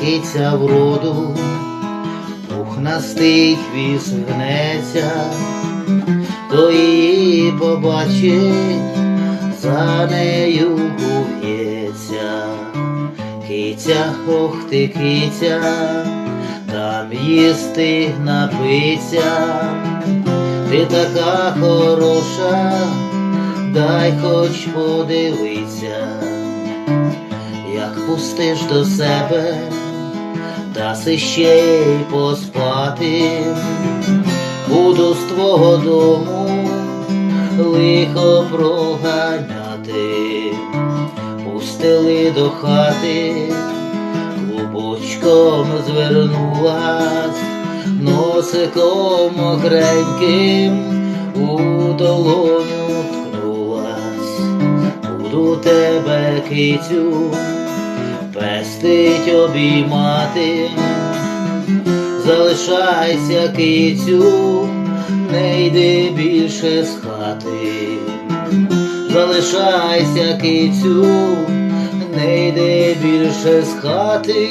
киця вроду, пухнастий хвіст гнеться, то її побачить, за нею гується. Киця, ох ти киця, там їсти напиться, ти така хороша, дай хоч подивися, як пустиш до себе, даси ще й поспати, буду з твого дому лихо проганяти, пустили до хати, клубочком звернулась, носиком мокреньким у долоню кицю, пестить обіймати, залишайся кицю, не йди більше з хати, залишайся кицю, не йди більше з хати.